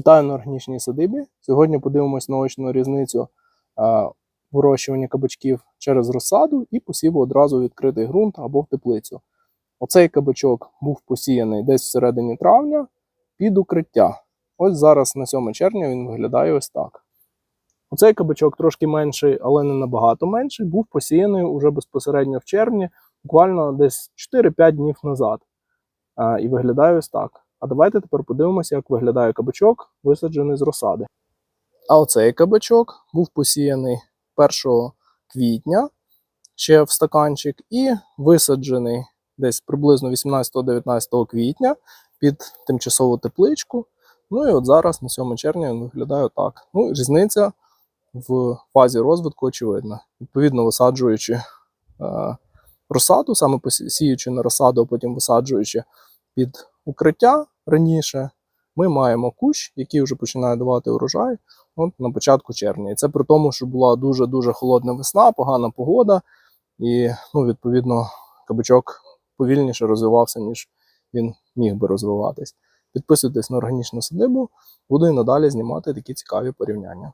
Вітаю на органічній садибі. Сьогодні подивимось наочну різницю е, вирощування кабачків через розсаду і посіву одразу відкритий ґрунт або в теплицю. Оцей кабачок був посіяний десь всередині травня під укриття. Ось зараз на 7 червня він виглядає ось так. Оцей кабачок трошки менший, але не набагато менший, був посіяний уже безпосередньо в червні, буквально десь 4-5 днів назад. А, і виглядає ось так. А давайте тепер подивимося, як виглядає кабачок, висаджений з розсади. А оцей кабачок був посіяний 1 квітня ще в стаканчик, і висаджений десь приблизно 18-19 квітня під тимчасову тепличку. Ну і от зараз, на 7 червня, він виглядає так. Ну, різниця в фазі розвитку очевидна. Відповідно, висаджуючи е, розсаду, саме посіючи на розсаду, а потім висаджуючи під укриття раніше, ми маємо кущ, який вже починає давати урожай от на початку червня. І це при тому, що була дуже-дуже холодна весна, погана погода, і ну, відповідно кабачок повільніше розвивався, ніж він міг би розвиватись. Підписуйтесь на органічну садибу, буду і надалі знімати такі цікаві порівняння.